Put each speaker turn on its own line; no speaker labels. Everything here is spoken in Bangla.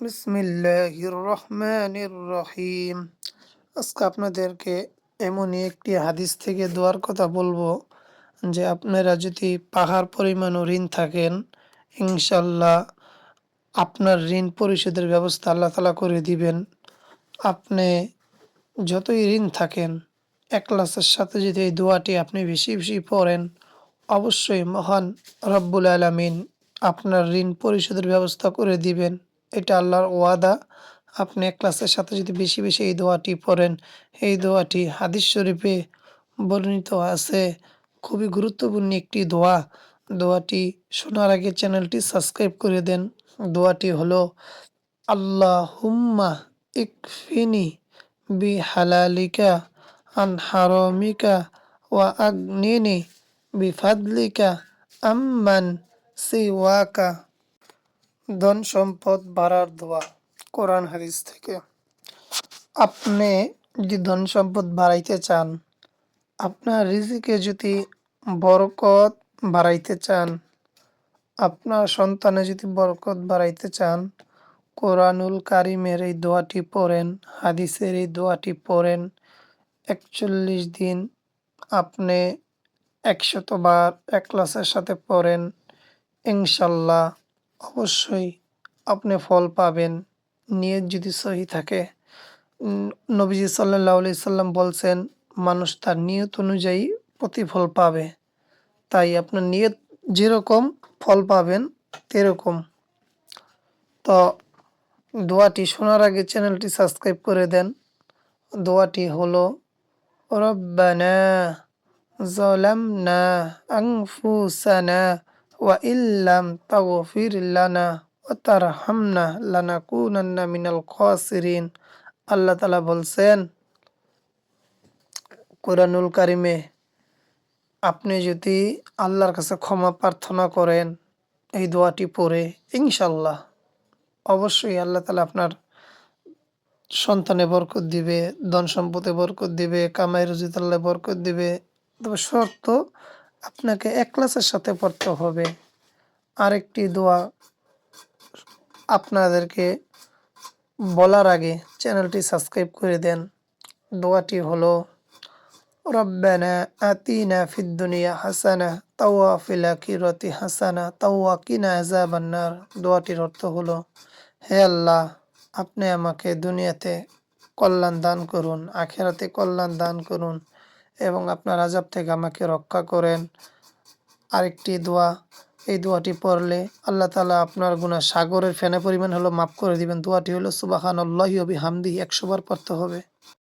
বিসমিল্লাহির রহমানির রহিম আজকে আপনাদেরকে এমনই একটি হাদিস থেকে দোয়ার কথা বলব যে আপনারা যদি পাহাড় পরিমাণও ঋণ থাকেন ইনশাল্লাহ আপনার ঋণ পরিশোধের ব্যবস্থা আল্লাহ তালা করে দিবেন। আপনি যতই ঋণ থাকেন, এক একলাসের সাথে যদি এই দোয়াটি আপনি বেশি বেশি পড়েন, অবশ্যই মহান রব্বুল আলামিন আপনার ঋণ পরিশোধের ব্যবস্থা করে দিবেন। এটা আল্লাহর ওয়াদা। আপনি এক ক্লাসের সাথে যদি বেশি বেশি এই দোয়াটি পড়েন, এই দোয়াটি হাদিস শরীফে বর্ণিত আছে। খুবই গুরুত্বপূর্ণ একটি দোয়া। দোয়াটি শোনার আগে চ্যানেলটি সাবস্ক্রাইব করে দেন। দোয়াটি হলো আল্লাহ হুম্মা ইকফিনি বি হালালিকা আন হারমিকা ওয়া আগ্নিনি বিফাদলিকা আম্মান সিওয়াকা। ধন সম্পদ বাড়ার দোয়া কোরআন হাদিস থেকে। আপনি যদি ধন সম্পদ বাড়াইতে চান, আপনার রিজিকে যদি বরকত বাড়াইতে চান, আপনার সন্তানে যদি বরকত বাড়াইতে চান, কোরআনুল কারিমের এই দোয়াটি পড়েন, হাদিসের এই দোয়াটি পড়েন, একচল্লিশ দিন আপনি একশতবার একলাসের সাথে পড়েন, ইনশাল্লাহ অবশ্যই আপনি ফল পাবেন। নিয়ত যদি সহি থাকে। নবীজি সাল্লাহ আলি সাল্লাম বলছেন, মানুষ তার নিয়ত অনুযায়ী প্রতিফল পাবে। তাই আপনার নিয়ত যেরকম ফল পাবেন তেরকম। তো দোয়াটি শোনার আগে চ্যানেলটি সাবস্ক্রাইব করে দেন। দোয়াটি হলো, রব্বানা আপনি যদি আল্লাহর কাছে ক্ষমা প্রার্থনা করেন, এই দোয়াটি পড়ে ইনশাল্লাহ অবশ্যই আল্লাহ তালা আপনার সন্তানে বরকত দিবে ধন সম্পদে বরকত দিবে, কামাই রুজিতাল্লাহ বরকত দিবে। তবে শর্ত আপনাকে এক ক্লাসের সাথে পড়তে হবে। আরেকটি দোয়া আপনাদেরকে বলার আগে চ্যানেলটি সাবস্ক্রাইব করে দেন। দোয়াটি হলো, রব্বানা আতিনা ফিদ দুনিয়া হাসানা, তাওয়া ফিল আখিরাতি হাসানা, তাওয়া কিনা আযাবান্নার দোয়াটির অর্থ হলো, হে আল্লাহ, আপনি আমাকে দুনিয়াতে কল্যাণ দান করুন, আখেরাতে কল্যাণ দান করুন এবং আপনার আজাব থেকে আমাকে রক্ষা করেন। আরেকটি দোয়া, এই দোয়াটি পড়লে আল্লাহ তালা আপনার গুণা সাগরের ফেনা পরিমাণ হলো মাফ করে দিবেন। দোয়াটি হলো সুবাহান হামদি একশোবার পড়তে হবে।